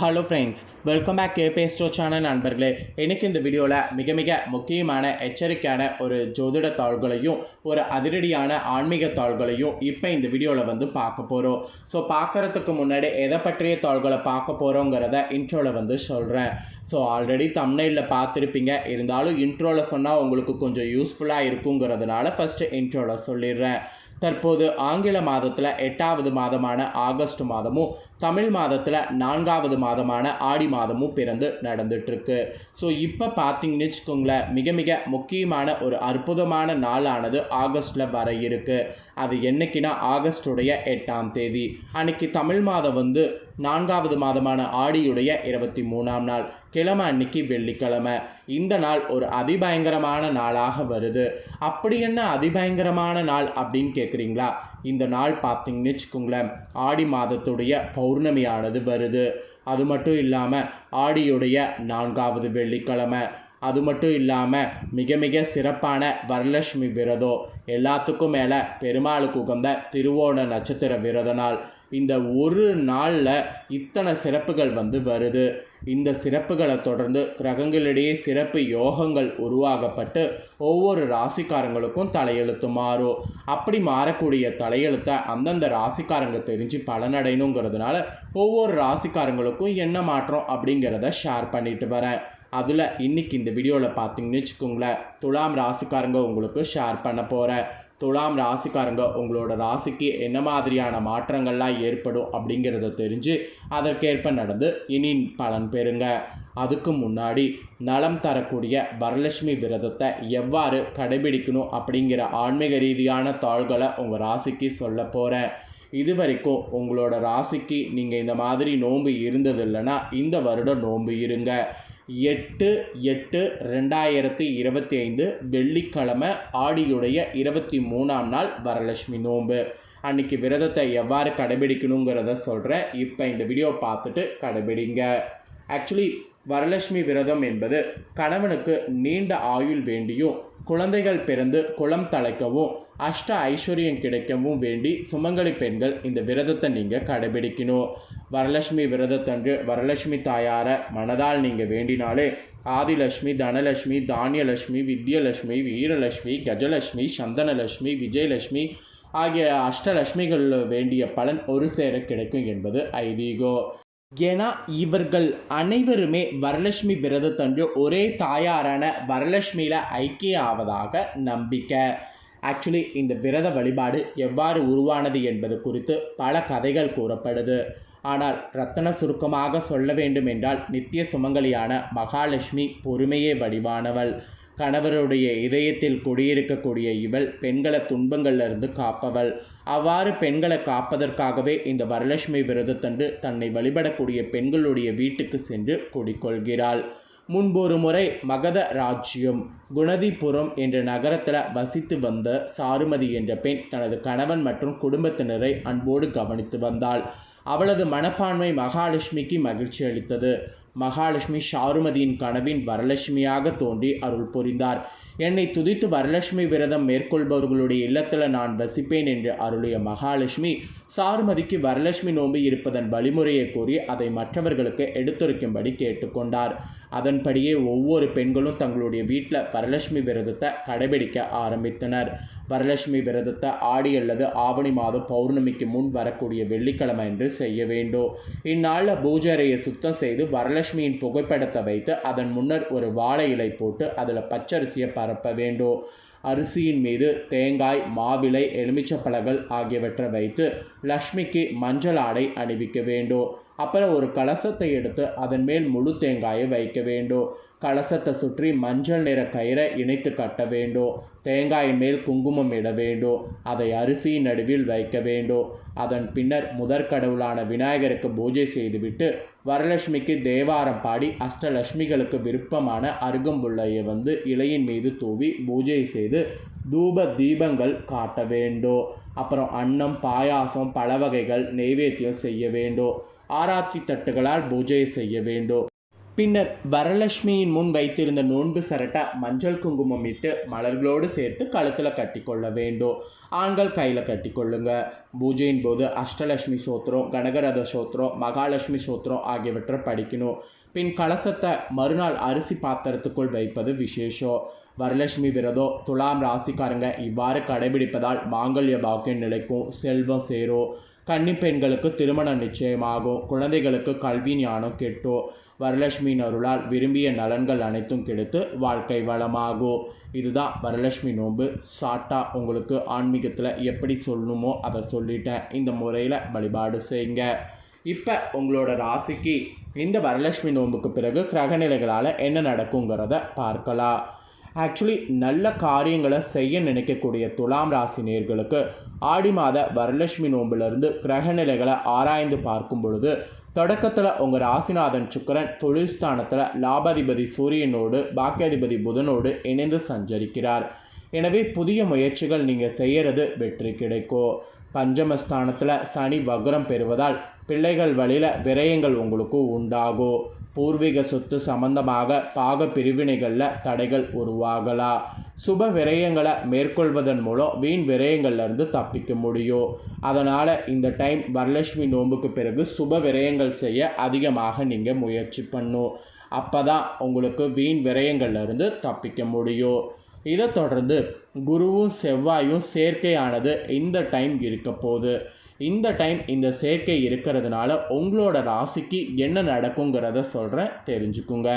Hello friends welcome back கேபே ஸ்டோ channel நண்பர்களே. எனக்கு இந்த வீடியோவில் மிக மிக முக்கியமான எச்சரிக்கையான ஒரு ஜோதிட தாள்களையும் ஒரு அதிரடியான ஆன்மீக தாள்களையும் இப்போ இந்த வீடியோவில் வந்து பார்க்க போகிறோம் ஸோ பார்க்குறதுக்கு முன்னாடி எதை பற்றிய தாள்களை பார்க்க போகிறோங்கிறத இன்ட்ரோவில் வந்து சொல்கிறேன் ஸோ ஆல்ரெடி தமிழில் பார்த்துருப்பீங்க. இருந்தாலும் இன்ட்ரோவில் சொன்னால் உங்களுக்கு கொஞ்சம் யூஸ்ஃபுல்லாக இருக்குங்கிறதுனால ஃபஸ்ட்டு இன்ட்ரோவில் சொல்லிடுறேன். தற்போது ஆங்கில மாதத்தில் எட்டாவது மாதமான ஆகஸ்ட் மாதமும் தமிழ் மாதத்தில் நான்காவது மாதமான ஆடி மாதமும் பிறந்து நடந்துட்டுருக்கு ஸோ இப்போ பார்த்தீங்கன்னு வச்சுக்கோங்களேன் மிக மிக முக்கியமான ஒரு அற்புதமான நாளானது ஆகஸ்ட்டில் வர இருக்குது அது என்னைக்குன்னா ஆகஸ்டுடைய எட்டாம் தேதி. அன்னைக்கு தமிழ் மாதம் வந்து நான்காவது மாதமான ஆடியுடைய இருபத்தி மூணாம் நாள் கிழமை அன்னைக்கு வெள்ளிக்கிழமை. இந்த நாள் ஒரு அதிபயங்கரமான நாளாக வருது. அப்படி என்ன அதிபயங்கரமான நாள் அப்படின்னு கேட்குறீங்களா இந்த நாள் பார்த்திங்கன்னு வச்சுக்கோங்களேன். ஆடி மாதத்துடைய பௌர்ணமியானது வருது. அது மட்டும் இல்லாமல் ஆடியுடைய நான்காவது வெள்ளிக்கிழமை. அது மட்டும் இல்லாமல் மிக மிக சிறப்பான வரலட்சுமி விரதம். எல்லாத்துக்கும் மேலே பெருமாளுக்கு உகந்த திருவோண நட்சத்திர விரத நாள். இந்த ஒரு நாளில் இத்தனை சிறப்புகள் வந்து வருது. இந்த சிறப்புகளை தொடர்ந்து கிரகங்களிடையே சிறப்பு யோகங்கள் உருவாகப்பட்டு ஒவ்வொரு ராசிக்காரங்களுக்கும் தலையெழுத்து மாறும். அப்படி மாறக்கூடிய தலையெழுத்தை அந்தந்த ராசிக்காரங்க தெரிஞ்சு பலனடையணுங்கிறதுனால ஒவ்வொரு ராசிக்காரங்களுக்கும் என்ன மாற்றம் அப்படிங்கிறத ஷேர் பண்ணிட்டு வரேன். அதில் இன்றைக்கி இந்த வீடியோவில் பார்த்தீங்கன்னு வச்சுக்கோங்களேன் துலாம் ராசிக்காரங்க உங்களுக்கு ஷேர் பண்ண போகிறேன் துலாம் ராசிக்காரங்க உங்களோட ராசிக்கு என்ன மாதிரியான மாற்றங்கள்லாம் ஏற்படும் அப்படிங்கிறத தெரிஞ்சு அதற்கேற்ப நடந்து இனி பலன் பெறுங்க. அதுக்கு முன்னாடி நலம் தரக்கூடிய வரலட்சுமி விரதத்தை எவ்வாறு கடைபிடிக்கணும் அப்படிங்கிற ஆன்மீக ரீதியான தாள்களை உங்கள் ராசிக்கு சொல்ல போகிறேன் இது வரைக்கும் உங்களோட ராசிக்கு நீங்கள் இந்த மாதிரி நோன்பு இருந்தது இல்லைன்னா இந்த வருடம் நோன்பு இருங்க. எட்டு எட்டு ரெண்டாயிரத்தி இருபத்தி ஐந்து வெள்ளிக்கிழமை ஆடியுடைய இருபத்தி மூணாம் நாள் வரலட்சுமி நோன்பு. அன்றைக்கி விரதத்தை எவ்வாறு கடைபிடிக்கணுங்கிறத சொல்கிறேன் இப்போ இந்த வீடியோ பார்த்துட்டு கடைபிடிங்க. ஆக்சுவலி வரலட்சுமி விரதம் என்பது கணவனுக்கு நீண்ட ஆயுள் வேண்டியும் குழந்தைகள் பிறந்து குளம் தலைக்கவும் அஷ்ட ஐஸ்வர்யம் கிடைக்கவும் வேண்டி சுமங்கலி பெண்கள் இந்த விரதத்தை நீங்கள் கடைபிடிக்கணும். வரலட்சுமி விரதத்தன்று வரலட்சுமி தாயாரை மனதால் நீங்கள் வேண்டினாலே ஆதிலட்சுமி தனலட்சுமி தானியலட்சுமி வித்யலட்சுமி வீரலட்சுமி கஜலட்சுமி சந்தனலட்சுமி விஜயலட்சுமி ஆகிய அஷ்டலட்சுமிகள் வேண்டிய பலன் ஒரு சேர கிடைக்கும் என்பது ஐதீகோ. ஏன்னா இவர்கள் அனைவருமே வரலட்சுமி விரதத்தன்று ஒரே தாயாரான வரலட்சுமியில் ஐக்கிய ஆவதாக நம்பிக்கை. ஆக்சுவலி இந்த விரத வழிபாடு எவ்வாறு உருவானது என்பது குறித்து பல கதைகள் கூறப்படுது. ஆனால் ரத்தன சுருக்கமாக சொல்ல வேண்டுமென்றால் நித்திய சுமங்கலியான மகாலட்சுமி பொறுமையே வடிவானவள். கணவருடைய இதயத்தில் குடியிருக்கக்கூடிய இவள் பெண்களை துன்பங்களிலிருந்து காப்பவள். அவ்வாறு பெண்களை காப்பதற்காகவே இந்த வரலட்சுமி விரதத்தன்று தன்னை வழிபடக்கூடிய பெண்களுடைய வீட்டுக்கு சென்று குடிக்கொள்கிறாள். முன்பொரு முறை மகத ராஜ்யம் குணதிபுரம் என்ற நகரத்தில் வசித்து வந்த சாருமதி என்ற பெண் தனது கணவன் மற்றும் குடும்பத்தினரை அன்போடு கவனித்து வந்தாள். அவளது மனப்பான்மை மகாலட்சுமிக்கு மகிழ்ச்சி அளித்தது. மகாலட்சுமி ஷாருமதியின் கனவின் வரலட்சுமியாக தோன்றி அருள் புரிந்தார். என்னை துதித்து வரலட்சுமி விரதம் மேற்கொள்பவர்களுடைய இல்லத்தில் நான் வசிப்பேன் என்று அருளிய மகாலட்சுமி சாருமதிக்கு வரலட்சுமி நோம்பு இருப்பதன் வழிமுறையை கூறி அதை மற்றவர்களுக்கு எடுத்துரைக்கும்படி கேட்டுக்கொண்டார். அதன்படியே ஒவ்வொரு பெண்களும் தங்களுடைய வீட்டில் வரலட்சுமி விரதத்தை கடைபிடிக்க ஆரம்பித்தனர். வரலட்சுமி விரதத்தை ஆடி அல்லது ஆவணி மாதம் பௌர்ணமிக்கு முன் வரக்கூடிய வெள்ளிக்கிழமை என்று செய்ய வேண்டும். இந்நாளில் பூஜரையை சுத்தம் செய்து வரலட்சுமியின் புகைப்படத்தை வைத்து அதன் முன்னர் ஒரு வாழை இலை போட்டு அதில் பச்சரிசியை பரப்ப வேண்டும். அரிசியின் மீது தேங்காய் மாவிலை எலுமிச்சப்பழங்கள் ஆகியவற்றை வைத்து லக்ஷ்மிக்கு மஞ்சள் ஆடை அணிவிக்க வேண்டும். அப்புறம் ஒரு கலசத்தை எடுத்து அதன் மேல் முழு தேங்காயை வைக்க வேண்டும். கலசத்தை சுற்றி மஞ்சள் நிற கயிறை இணைத்து கட்ட வேண்டும். தேங்காயின் மேல் குங்குமம் இட வேண்டும். அதை அரிசியின் நடுவில் வைக்க வேண்டும். அதன் பின்னர் முதற்கடவுளான விநாயகருக்கு பூஜை செய்துவிட்டு வரலட்சுமிக்கு தேவாரம் பாடி அஷ்டலட்சுமிகளுக்கு விருப்பமான அருகம்புள்ளையை வந்து இலையின் மீது தூவி பூஜை செய்து தூப தீபங்கள் காட்ட வேண்டும் அப்புறம் அன்னம் பாயாசம் பல வகைகள் நெய்வேத்தியம் செய்ய வேண்டும் ஆராய்ச்சி தட்டுகளால் பூஜை செய்ய வேண்டும் பின்னர் வரலட்சுமியின் முன் வைத்திருந்த நோன்பு சரட்டை மஞ்சள் குங்குமம் இட்டு மலர்களோடு சேர்த்து கழுத்தில் கட்டிக்கொள்ள வேண்டும். ஆண்கள் கையில் கட்டிக்கொள்ளுங்க. பூஜையின் போது அஷ்டலட்சுமி சோத்திரம் கனகரத சோத்திரம் மகாலட்சுமி சோத்திரம் ஆகியவற்றை படிக்கணும். பின் கலசத்தை மறுநாள் அரிசி பாத்திரத்துக்குள் வைப்பது விசேஷம். வரலட்சுமி விரதம் துலாம் ராசிக்காரங்க இவ்வாறு கடைபிடிப்பதால் மாங்கல்ய பாக்கியம் நிலைக்கும் செல்வம் சேரும். கன்னி பெண்களுக்கு திருமணம் நிச்சயமாகும். குழந்தைகளுக்கு கல்வி ஞானம் கெட்டும். வரலட்சுமியின் அருளால் விரும்பிய நலன்கள் அனைத்தும் கிடைத்து வாழ்க்கை வளமாகும் இதுதான் வரலட்சுமி நோன்பு. ஷார்ட்டாக உங்களுக்கு ஆன்மீகத்தில் எப்படி சொல்லணுமோ அதை சொல்லிட்டேன். இந்த முறையில் வழிபாடு செய்யுங்க. இப்போ உங்களோட ராசிக்கு இந்த வரலட்சுமி நோன்புக்கு பிறகு கிரகநிலைகளால் என்ன நடக்குங்கிறத பார்க்கலாம். ஆக்சுவலி நல்ல காரியங்களை செய்ய நினைக்கக்கூடிய துலாம் ராசி நேர்களுக்கு ஆடி மாத வரலட்சுமி நோம்பிலிருந்து கிரகநிலைகளை ஆராய்ந்து பார்க்கும் பொழுது தொடக்கத்தில் உங்கள் ராசிநாதன் சுக்கரன் தொழில் ஸ்தானத்தில் லாபாதிபதி சூரியனோடு பாக்கியாதிபதி புதனோடு இணைந்து சஞ்சரிக்கிறார். எனவே புதிய முயற்சிகள் நீங்கள் செய்கிறது வெற்றி கிடைக்கும். பஞ்சமஸ்தானத்தில் சனி வக்ரம் பெறுவதால் பிள்ளைகள் வழியில் விரயங்கள் உங்களுக்கு உண்டாகும். பூர்வீக சொத்து சம்பந்தமாக பாக பிரிவினைகளில் தடைகள் உருவாகலாம். சுப விரயங்களை மேற்கொள்வதன் மூலம் வீண் விரயங்கள்லேருந்து தப்பிக்க முடியும். அதனால் இந்த டைம் வரலட்சுமி நோன்புக்கு பிறகு சுப விரயங்கள் செய்ய அதிகமாக நீங்கள் முயற்சி பண்ணும் அப்போ தான் உங்களுக்கு வீண் விரயங்கள்லேருந்து தப்பிக்க முடியும். இதை தொடர்ந்து குருவும் செவ்வாயும் சேர்க்கையானது இந்த டைம் இருக்க போகுது. இந்த டைம் இந்த சேர்க்கை இருக்கிறதுனால உங்களோட ராசிக்கு என்ன நடக்குங்கிறத சொல்கிறேன் தெரிஞ்சுக்குங்க.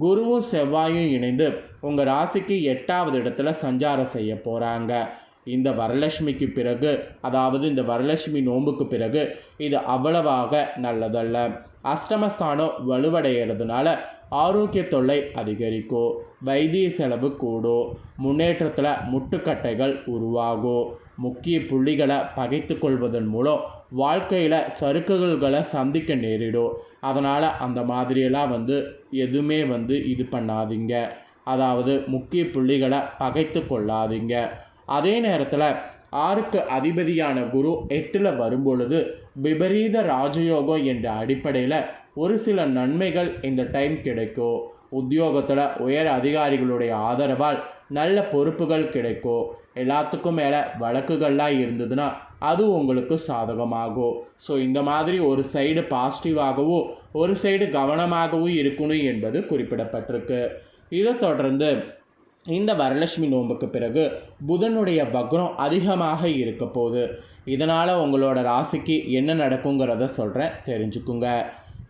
குருவும் செவ்வாயும் இணைந்து உங்கள் ராசிக்கு எட்டாவது இடத்துல சஞ்சாரம் செய்ய போகிறாங்க இந்த வரலட்சுமிக்கு பிறகு அதாவது இந்த வரலட்சுமி நோன்புக்கு பிறகு இது அவ்வளவாக நல்லதல்ல. அஷ்டமஸ்தானம் வலுவடைகிறதுனால ஆரோக்கிய தொல்லை அதிகரிக்கும். வைத்திய செலவு கூடும். முன்னேற்றத்தில் முட்டுக்கட்டைகள் உருவாகும். முக்கிய புள்ளிகளை பகைத்து கொள்வதன் மூலம் வாழ்க்கையில் சறுக்குகள்களை சந்திக்க நேரிடும். அதனால் அந்த மாதிரியெல்லாம் வந்து எதுவுமே வந்து இது பண்ணாதீங்க. அதாவது முக்கிய புள்ளிகளை பகைத்து கொள்ளாதீங்க. அதே நேரத்தில் ஆறுக்கு அதிபதியான குரு எட்டில் வரும்பொழுது விபரீத ராஜயோகம் என்ற அடிப்படையில் ஒரு சில நன்மைகள் இந்த டைம் கிடைக்கும். உத்தியோகத்தில் உயர் அதிகாரிகளுடைய ஆதரவால் நல்ல பொறுப்புகள் கிடைக்கும். எல்லாத்துக்கும் மேலே வழக்குகள்லாம் இருந்ததுன்னா அது உங்களுக்கு சாதகமாகும் ஸோ இந்த மாதிரி ஒரு சைடு பாசிட்டிவாகவோ ஒரு சைடு கவனமாகவும் இருக்கணும் என்பது குறிப்பிடப்பட்டிருக்கு. இதை தொடர்ந்து இந்த வரலட்சுமி நோன்புக்கு பிறகு புதனுடைய வக்ரம் அதிகமாக இருக்க போகுது. இதனால் உங்களோட ராசிக்கு என்ன நடக்குங்கிறத சொல்கிறேன் தெரிஞ்சுக்குங்க.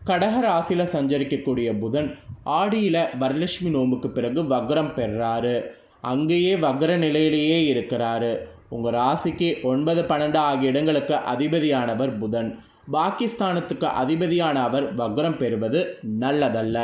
கடக ராசியில் சஞ்சரிக்கக்கூடிய புதன் ஆடியில் வரலட்சுமி நோம்புக்கு பிறகு வக்ரம் பெறுறாரு அங்கேயே வக்ர நிலையிலேயே இருக்கிறாரு. உங்கள் ராசிக்கு ஒன்பது பன்னெண்டு ஆகிய இடங்களுக்கு அதிபதியானவர் புதன். பாகிஸ்தானத்துக்கு அதிபதியான அவர் வக்ரம் பெறுவது நல்லதல்ல.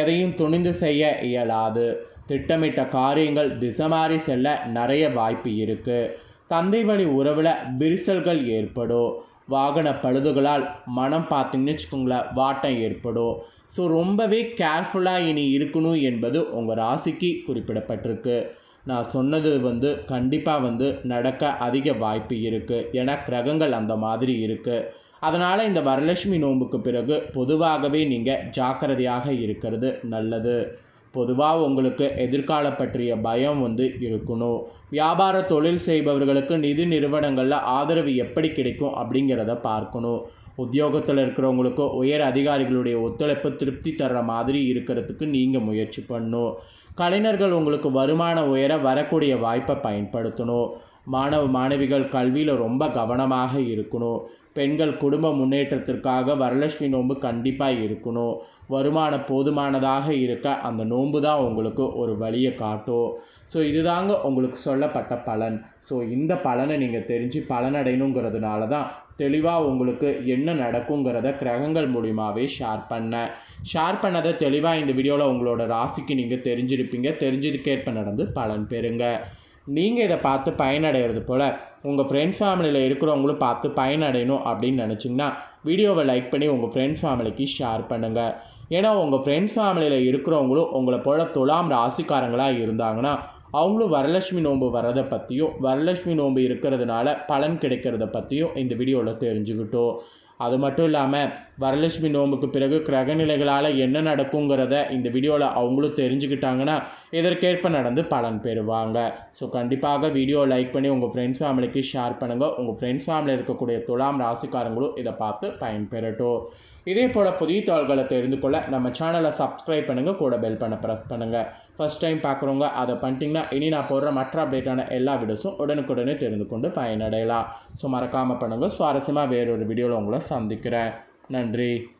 எதையும் துணிந்து செய்ய இயலாது. திட்டமிட்ட காரியங்கள் திசமாறி செல்ல நிறைய வாய்ப்பு இருக்குது தந்தை வழி உறவில் விரிசல்கள் ஏற்படும். வாகன பழுதுகளால் மனம் பார்த்தீங்கன்னு வச்சுக்கோங்களேன் வாட்டம் ஏற்படும். ஸோ ரொம்பவே கேர்ஃபுல்லாக இனி இருக்கணும் என்பது உங்கள் ராசிக்கு குறிப்பிடப்பட்டிருக்கு. நான் சொன்னது வந்து கண்டிப்பாக வந்து நடக்க அதிக வாய்ப்பு இருக்குது ஏன்னா கிரகங்கள் அந்த மாதிரி இருக்குது அதனால் இந்த வரலட்சுமி நோன்புக்கு பிறகு பொதுவாகவே நீங்கள் ஜாக்கிரதையாக இருக்கிறது நல்லது. பொதுவாக உங்களுக்கு எதிர்கால பற்றிய பயம் வந்து இருக்கணும். வியாபார தொழில் செய்பவர்களுக்கு நிதி நிறுவனங்களில் ஆதரவு எப்படி கிடைக்கும் அப்படிங்கிறத பார்க்கணும். உத்தியோகத்தில் இருக்கிறவங்களுக்கு உயர் அதிகாரிகளுடைய ஒத்துழைப்பு திருப்தி தர்ற மாதிரி இருக்கிறதுக்கு நீங்கள் முயற்சி பண்ணும். கலைஞர்கள் உங்களுக்கு வருமானம் உயர வரக்கூடிய வாய்ப்பை பயன்படுத்தணும். மாணவ மாணவிகள் கல்வியில் ரொம்ப கவனமாக இருக்கணும். பெண்கள் குடும்ப முன்னேற்றத்திற்காக வரலட்சுமி நோன்பு கண்டிப்பாக இருக்கணும். வருமானம் போதுமானதாக இருக்க அந்த நோன்பு தான் உங்களுக்கு ஒரு வழியை காட்டும். ஸோ இதுதாங்க உங்களுக்கு சொல்லப்பட்ட பலன். ஸோ இந்த பலனை நீங்கள் தெரிஞ்சு பலனடையணுங்கிறதுனால தான் தெளிவாக உங்களுக்கு என்ன நடக்குங்கிறத கிரகங்கள் மூலியமாகவே ஷேர் பண்ணேன். ஷேர் பண்ணதை தெளிவாக இந்த வீடியோவில் உங்களோட ராசிக்கு நீங்கள் தெரிஞ்சிருப்பீங்க. தெரிஞ்சதுக்கேற்ப நடந்து பலன் பெறுங்க. நீங்கள் இதை பார்த்து பயனடைகிறது போல் உங்கள் ஃப்ரெண்ட்ஸ் ஃபேமிலியில் இருக்கிறவங்களும் பார்த்து பயனடையணும் அப்படின்னு நினச்சிங்கன்னா வீடியோவை லைக் பண்ணி உங்கள் ஃப்ரெண்ட்ஸ் ஃபேமிலிக்கு ஷேர் பண்ணுங்கள் ஏன்னா உங்கள் ஃப்ரெண்ட்ஸ் ஃபேமிலியில் இருக்கிறவங்களும் உங்களை போல் துலாம் ராசிக்காரங்களாக இருந்தாங்கன்னா அவங்களும் வரலட்சுமி நோன்பு வர்றதை பற்றியும் வரலட்சுமி நோன்பு இருக்கிறதுனால பலன் கிடைக்கிறத பற்றியும் இந்த வீடியோவில் தெரிஞ்சுக்கிட்டோம் அது மட்டும் இல்லாமல் வரலட்சுமி நோம்புக்கு பிறகு கிரகநிலைகளால் என்ன நடக்குங்கிறத இந்த வீடியோவில் அவங்களும் தெரிஞ்சுக்கிட்டாங்கன்னா இதற்கேற்ப நடந்து பலன் பெறுவாங்க. ஸோ கண்டிப்பாக வீடியோ லைக் பண்ணி உங்கள் ஃப்ரெண்ட்ஸ் ஃபேமிலிக்கு ஷேர் பண்ணுங்கள் உங்கள் ஃப்ரெண்ட்ஸ் ஃபேமிலியில் இருக்கக்கூடிய துலாம் ராசிக்காரங்களும் இதை பார்த்து பயன்பெறட்டும். இதே போல் புதிய தாள்களை தெரிந்து கொள்ள நம்ம சேனலை சப்ஸ்கிரைப் பண்ணுங்கள் கூட பெல் பண்ண ப்ரெஸ் பண்ணுங்கள் ஃபஸ்ட் டைம் பார்க்குறவங்க அதை பண்ணிட்டீங்கன்னா இனி நான் போடுற மற்ற அப்டேட்டான எல்லா வீடியோஸும் உடனுக்குடனே தெரிந்து கொண்டு பயனடையலாம். ஸோ மறக்காமல் பண்ணுங்கள் சுவாரஸ்யமாக வேறொரு வீடியோவில் உங்களை சந்திக்கிறேன். நன்றி.